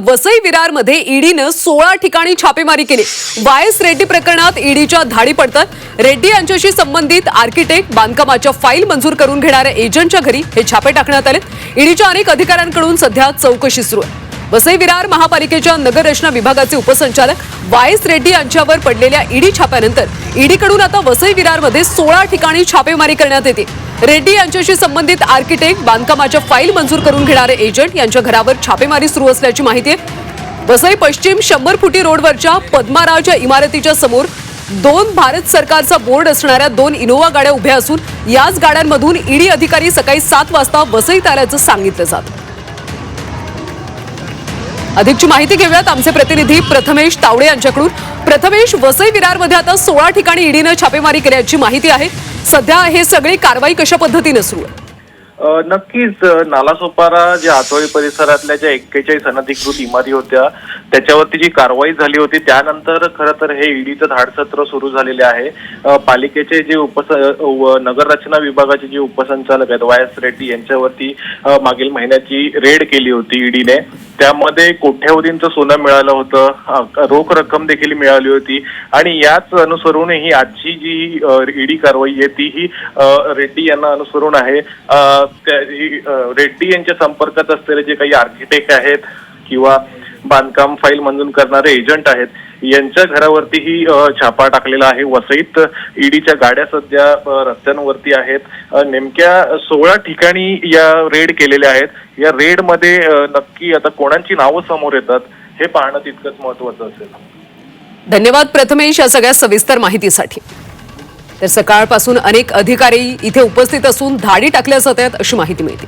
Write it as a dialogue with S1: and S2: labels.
S1: वसई विरारमध्ये ईडीनं सोळा ठिकाणी छापेमारी केली. वायस रेड्डी प्रकरणात ईडीच्या धाडी पडतात. रेड्डी यांच्याशी संबंधित आर्किटेक्ट बांधकामाच्या फाईल मंजूर करून घेणाऱ्या एजंटच्या घरी हे छापे टाकण्यात आले ईडीच्या अनेक अधिकाऱ्यांकडून सध्या चौकशी सुरू आहे. वसई विरार महापालिकेच्या नगररचना विभागाचे उपसंचालक वायस रेड्डी यांच्यावर पडलेल्या ईडी छाप्यानंतर ईडीकडून आता वसई विरारमध्ये सोळा ठिकाणी छापेमारी करण्यात येते. रेड्डी यांच्याशी संबंधित आर्किटेक्ट बांधकामाच्या फाईल मंजूर करून घेणारे एजंट यांच्या घरावर छापेमारी सुरू असल्याची माहिती आहे वसई पश्चिम शंभर फुटी रोडवरच्या पद्माराज या इमारतीच्या समोर दोन भारत सरकारचा बोर्ड असणाऱ्या दोन इनोवा गाड्या उभ्या असून याच गाड्यांमधून ईडी अधिकारी सकाळी सात वाजता वसईत आल्याचं सांगितलं जातं. अधिकची माहिती घेऊयात. आमचे प्रतिनिधी प्रथमेश तावडे यांच्याकडून. प्रथमेश वसई विरारमध्ये आता सोळा ठिकाणी ईडीनं छापेमारी केल्याची माहिती आहे. सध्या हे सगळी कारवाई कशा पद्धतीनं सुरू आहे?
S2: नक्कीच नालासोपारा ज्या आतोळी परिसरातल्या ज्या एक्केचाळीस अनधिकृत इमारती होत्या त्याच्यावरती जी कारवाई झाली होती त्यानंतर खरं तर हे ईडीचं धाडसत्र सुरू झालेले आहे. पालिकेचे जे उपस व नगर रचना विभागाचे जे उपसंचालक आहेत वाय एस रेड्डी यांच्यावरती मागील महिन्याची रेड केली होती ईडीने. त्यामध्ये कोट्यावधींचं सोनं मिळालं होतं रोख रक्कम देखील मिळाली होती. आणि याच अनुसरून ही आजची जी ईडी कारवाई आहे ती ही रेड्डी यांना अनुसरून आहे. त्या- ही, रेड्डी यांच्या संपर्कात असलेले जे काही आर्किटेक्ट आहेत किंवा बांधकाम फाईल मंजूर करणारे एजंट आहेत. यांच्या घरावरतीही छापा टाकलेला आहे. वसईत ईडीच्या गाड्या सध्या रस्त्यांवरती आहेत. नेमक्या सोळा ठिकाणी या रेड केलेल्या आहेत. या रेडमध्ये नक्की आता कोणाची नावं समोर येतात हे पाहणं तितकंच महत्वाचं असेल.
S1: धन्यवाद प्रथमेश या सगळ्या सविस्तर माहितीसाठी. तर सकाळपासून अनेक अधिकारी इथे उपस्थित असून धाडी टाकल्या जात आहेत अशी माहिती मिळते.